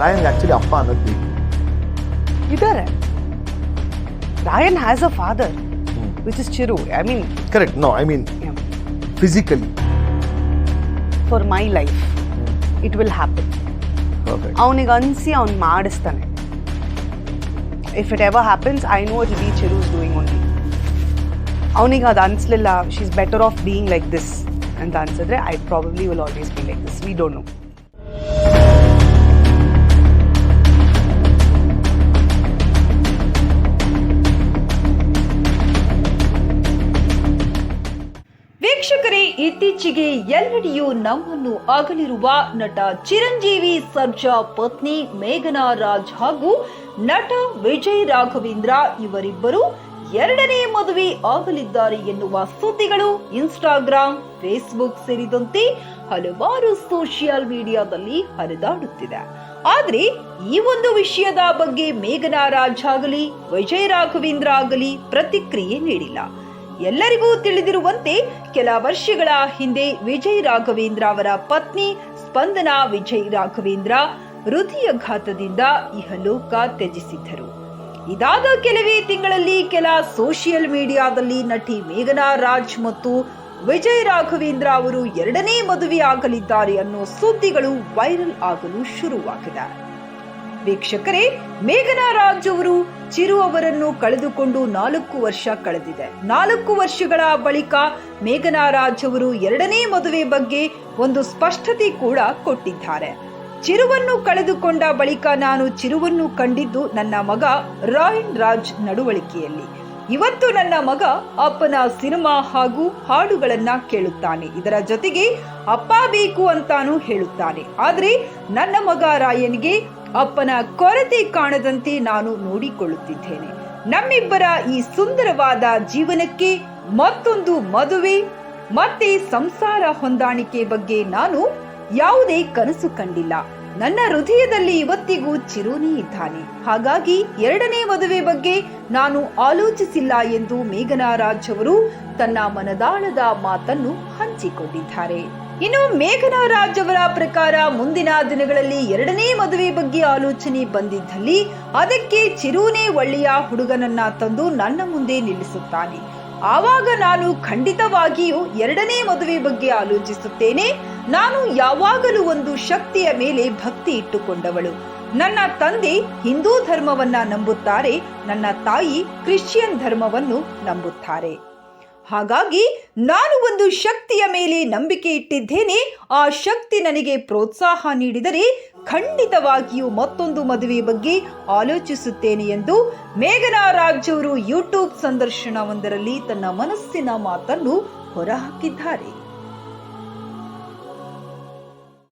ರಾಯನ್ಗೆ actually ಅಪ್ಪ ಅನ್ನೋದು ಬೇಕು ಇದ್ದಾರೆ Ryan has a father which is Chiru I mean correct no I mean physically for my life it will happen ಅವನಿಗೆ ಅನಿಸಿ ಅವ್ನು ಮಾಡಿಸ್ತಾನೆ. If it ever happens I know it be Chiru is doing only ಅವನಿಗೆ ಅದು ಅನಿಸ್ಲಿಲ್ಲ she is better off being like this ಅಂತ ಅನ್ಸಿದ್ರೆ I probably will always be like this we don't know ವೀಕ್ಷಕರೇ, ಇತ್ತೀಚೆಗೆ ಎಲ್ಲೆಡೆಯೂ ನಮ್ಮನ್ನು ಅಗಲಿರುವ ನಟ ಚಿರಂಜೀವಿ ಸರ್ಜಾ ಪತ್ನಿ ಮೇಘನಾ ರಾಜ್ ಹಾಗೂ ನಟ ವಿಜಯ್ ರಾಘವೇಂದ್ರ ಇವರಿಬ್ಬರು ಎರಡನೇ ಮದುವೆ ಆಗಲಿದ್ದಾರೆ ಎನ್ನುವ ಸುದ್ದಿಗಳು ಇನ್ಸ್ಟಾಗ್ರಾಮ್, ಫೇಸ್ಬುಕ್ ಸೇರಿದಂತೆ ಹಲವಾರು ಸೋಷಿಯಲ್ ಮೀಡಿಯಾದಲ್ಲಿ ಹರಿದಾಡುತ್ತಿದೆ. ಆದ್ರೆ, ಈ ಒಂದು ವಿಷಯದ ಬಗ್ಗೆ ಮೇಘನಾ ರಾಜ್ ಆಗಲಿ, ವಿಜಯ್ ರಾಘವೇಂದ್ರ ಆಗಲಿ ಪ್ರತಿಕ್ರಿಯೆ ನೀಡಿಲ್ಲ. ಎಲ್ಲರಿಗೂ ತಿಳಿದಿರುವಂತೆ ಕೆಲ ವರ್ಷಗಳ ಹಿಂದೆ ವಿಜಯ್ ರಾಘವೇಂದ್ರ ಅವರ ಪತ್ನಿ ಸ್ಪಂದನಾ ವಿಜಯ್ ರಾಘವೇಂದ್ರ ಹೃದಯಘಾತದಿಂದ ಇಹಲೋಕ ತ್ಯಜಿಸಿದ್ದರು. ಇದಾದ ಕೆಲವೇ ತಿಂಗಳಲ್ಲಿ ಕೆಲ ಸೋಷಿಯಲ್ ಮೀಡಿಯಾದಲ್ಲಿ ನಟಿ ಮೇಘನಾ ರಾಜ್ ಮತ್ತು ವಿಜಯ್ ರಾಘವೇಂದ್ರ ಅವರು ಎರಡನೇ ಮದುವೆ ಆಗಲಿದ್ದಾರೆ ಅನ್ನೋ ಸುದ್ದಿಗಳು ವೈರಲ್ ಆಗಲು ಶುರುವಾಗಿದೆ. ವೀಕ್ಷಕರೇ, ಮೇಘನಾ ರಾಜ್ ಅವರು ಚಿರು ಅವರನ್ನು ಕಳೆದುಕೊಂಡು ನಾಲ್ಕು ವರ್ಷ ಕಳೆದಿದೆ. ನಾಲ್ಕು ವರ್ಷಗಳ ಬಳಿಕ ಮೇಘನಾ ರಾಜ್ ಅವರು ಎರಡನೇ ಮದುವೆ ಬಗ್ಗೆ ಒಂದು ಸ್ಪಷ್ಟತೆ ಕೂಡ ಕೊಟ್ಟಿದ್ದಾರೆ. ಚಿರುವನ್ನು ಕಳೆದುಕೊಂಡ ಬಳಿಕ ನಾನು ಚಿರುವನ್ನು ಕಂಡಿದ್ದು ನನ್ನ ಮಗ ರಾಯನ್ ರಾಜ್ ನಡವಳಿಕೆಯಲ್ಲಿ. ಇವತ್ತು ನನ್ನ ಮಗ ಅಪ್ಪನ ಸಿನಿಮಾ ಹಾಗೂ ಹಾಡುಗಳನ್ನ ಕೇಳುತ್ತಾನೆ. ಇದರ ಜೊತೆಗೆ ಅಪ್ಪ ಬೇಕು ಅಂತಾನು ಹೇಳುತ್ತಾನೆ. ಆದ್ರೆ ನನ್ನ ಮಗ ರಾಯನ್ಗೆ ಅಪ್ಪನ ಕೊರತೆ ಕಾಣದಂತೆ ನಾನು ನೋಡಿಕೊಳ್ಳುತ್ತಿದ್ದೇನೆ. ನಮ್ಮಿಬ್ಬರ ಈ ಸುಂದರವಾದ ಜೀವನಕ್ಕೆ ಮತ್ತೊಂದು ಮದುವೆ, ಮತ್ತೆ ಸಂಸಾರ ಹೊಂದಾಣಿಕೆ ಬಗ್ಗೆ ನಾನು ಯಾವುದೇ ಕನಸು ಕಂಡಿಲ್ಲ. ನನ್ನ ಹೃದಯದಲ್ಲಿ ಇವತ್ತಿಗೂ ಚಿರೋನಿ ಇದ್ದಾನೆ. ಹಾಗಾಗಿ ಎರಡನೇ ಮದುವೆ ಬಗ್ಗೆ ನಾನು ಆಲೋಚಿಸಿಲ್ಲ ಎಂದು ಮೇಘನಾ ಅವರು ತನ್ನ ಮನದಾಳದ ಮಾತನ್ನು ಹಂಚಿಕೊಂಡಿದ್ದಾರೆ. ಇನ್ನು ಮೇಘನ ಪ್ರಕಾರ ಮುಂದಿನ ದಿನಗಳಲ್ಲಿ ಎರಡನೇ ಮದುವೆ ಬಗ್ಗೆ ಆಲೋಚನೆ ಬಂದಿದ್ದಲ್ಲಿ ಅದಕ್ಕೆ ಚಿರೂನೇ ಒಳ್ಳೆಯ ಹುಡುಗನನ್ನ ತಂದು ನನ್ನ ಮುಂದೆ ನಿಲ್ಲಿಸುತ್ತಾನೆ. ಆವಾಗ ನಾನು ಖಂಡಿತವಾಗಿಯೂ ಎರಡನೇ ಮದುವೆ ಬಗ್ಗೆ ಆಲೋಚಿಸುತ್ತೇನೆ. ನಾನು ಯಾವಾಗಲೂ ಒಂದು ಶಕ್ತಿಯ ಮೇಲೆ ಭಕ್ತಿ ಇಟ್ಟುಕೊಂಡವಳು. ನನ್ನ ತಂದೆ ಹಿಂದೂ ಧರ್ಮವನ್ನ ನಂಬುತ್ತಾರೆ. ನನ್ನ ತಾಯಿ ಕ್ರಿಶ್ಚಿಯನ್ ಧರ್ಮವನ್ನು ನಂಬುತ್ತಾರೆ. ಹಾಗಾಗಿ ನಾನು ಒಂದು ಶಕ್ತಿಯ ಮೇಲೆ ನಂಬಿಕೆ ಇಟ್ಟಿದ್ದೇನೆ. ಆ ಶಕ್ತಿ ನನಗೆ ಪ್ರೋತ್ಸಾಹ ನೀಡಿದರೆ ಖಂಡಿತವಾಗಿಯೂ ಮತ್ತೊಂದು ಮದುವೆ ಬಗ್ಗೆ ಆಲೋಚಿಸುತ್ತೇನೆ ಎಂದು ಮೇಘನಾ ರಾಜ್ ಅವರು ಯೂಟ್ಯೂಬ್ ಸಂದರ್ಶನವೊಂದರಲ್ಲಿ ತನ್ನ ಮನಸ್ಸಿನ ಮಾತನ್ನು ಹೊರಹಾಕಿದ್ದಾರೆ.